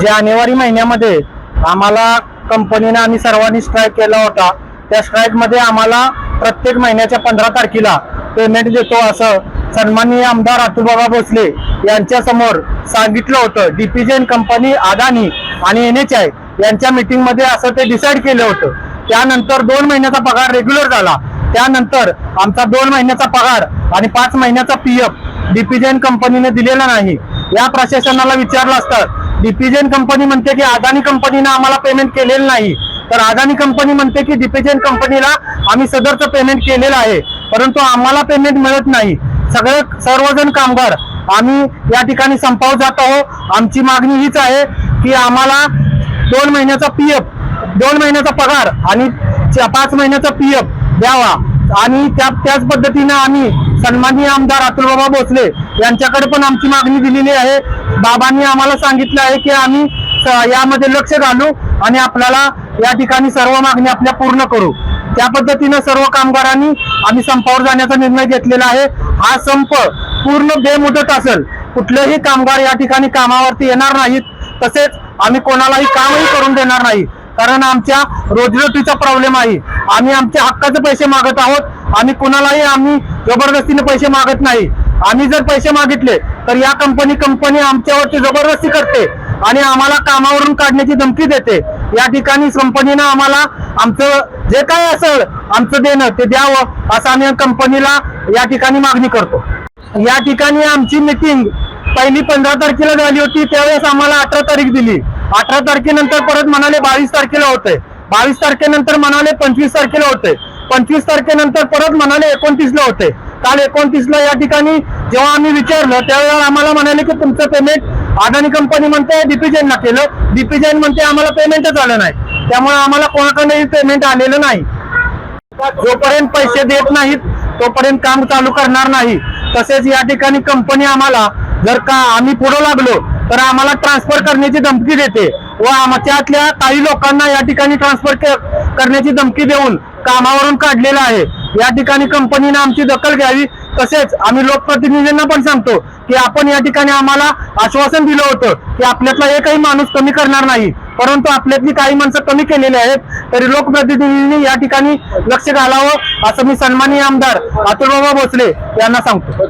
जानेवारी महिन्यामध्ये आम्हाला कंपनीने आम्ही सर्वांनी स्ट्राईक केला होता. त्या स्ट्राईकमध्ये आम्हाला प्रत्येक महिन्याच्या पंधरा तारखेला पेमेंट देतो असं सन्माननीय आमदार अतुलबाबा भोसले यांच्यासमोर सांगितलं होतं. डीपीजेन कंपनी अदानी आणि एन एच आय यांच्या मीटिंगमध्ये असं ते डिसाईड केलं होतं. त्यानंतर दोन महिन्याचा पगार रेग्युलर झाला. त्यानंतर आमचा दोन महिन्याचा पगार आणि पाच महिन्याचा पी एफ डीपीजेन कंपनीने दिलेला नाही. या प्रशासनाला विचारलं असतं डीपीजेन कंपनी म्हणते की अदानी कंपनीनं आम्हाला पेमेंट केलेलं नाही. तर अदानी कंपनी म्हणते की डीपीजेन कंपनीला आम्ही सदरचं पेमेंट केलेलं आहे. परंतु आम्हाला पेमेंट मिळत नाही. सगळे सर्वजण कामगार. आम्ही या ठिकाणी संपावत जात आहोत. आमची मागणी हीच आहे की आम्हाला दोन महिन्याचा पी एफ दोन महिन्याचा पगार आणि च- पाच महिन्याचा पी एफ द्यावा. आणि त्या त्याच पद्धतीनं आम्ही सन्माननीय आमदार अतुलबाबा भोसले यांच्याकडे पण आमची मागणी दिलेली आहे. बाबांनी आम्हाला सांगितलं आहे की आम्ही यामध्ये लक्ष घालू आणि आपल्याला या ठिकाणी सर्व मागणी आपल्या पूर्ण करू. त्या पद्धतीनं सर्व कामगारांनी आम्ही संपावर जाण्याचा निर्णय घेतलेला आहे. हा संप पूर्ण बेमुदत असेल. कुठलेही कामगार या ठिकाणी कामावरती येणार नाहीत. तसेच आम्ही कोणालाही कामही करून देणार नाही. कारण आमच्या रोजीरोटीचा प्रॉब्लेम आहे. आम्ही आमच्या हक्काचे पैसे मागत आहोत. आम्ही कुणालाही आम्ही जबरदस्तीने पैसे मागत नाही. आम्ही जर पैसे मागितले तर या कंपनी कंपनी आमच्यावरती जबरदस्ती करते आणि आम्हाला कामावरून काढण्याची धमकी देते. या ठिकाणी कंपनीनं आम्हाला आमचं जे काय असेल आमचं देणं ते द्यावं असं आम्ही कंपनीला या ठिकाणी मागणी करतो. या ठिकाणी आमची मिटिंग पहिली पंधरा तारखेला झाली होती. त्यावेळेस आम्हाला अठरा तारीख दिली. अठरा तारखेनंतर परत म्हणाले बावीस तारखेला होते बावीस तारखेनंतर म्हणाले पंचवीस तारखेला होते. पंचवीस तारखेनंतर परत म्हणाले एकोणतीसला होते. काल एकोणतीसला या ठिकाणी जेव्हा आम्ही विचारलं त्यावेळेला आम्हाला म्हणाले की तुमचं पेमेंट अदानी कंपनी म्हणते डीपीजेनला केलं. डीपीजेन म्हणते आम्हाला पेमेंटच आलं नाही. त्यामुळे आम्हाला कोणाकडे पेमेंट आलेलं नाही. जोपर्यंत पैसे देत नाहीत तोपर्यंत काम चालू करणार नाही. तसेच या ठिकाणी कंपनी आम्हाला जर का आम्ही पुढे लागलो तर आम्हाला ट्रान्सफर करण्याची धमकी देते. व आमच्यातल्या काही लोकांना या ठिकाणी ट्रान्सफर करण्याची धमकी देऊन कामावरून काढलेलं आहे. या ठिकाणी कंपनीने आमची दखल घ्यावी. तसेच आम्ही लोकप्रतिनिधींना पण सांगतो की आपण या ठिकाणी आम्हाला आश्वासन दिलं होतं की आपल्यातला एकही माणूस कमी करणार नाही. परंतु आपल्यातली काही माणसं कमी केलेली आहेत तरी लोकप्रतिनिधींनी या ठिकाणी लक्ष घालावं असं मी सन्माननीय आमदार अतुलबाबा भोसले यांना सांगतो.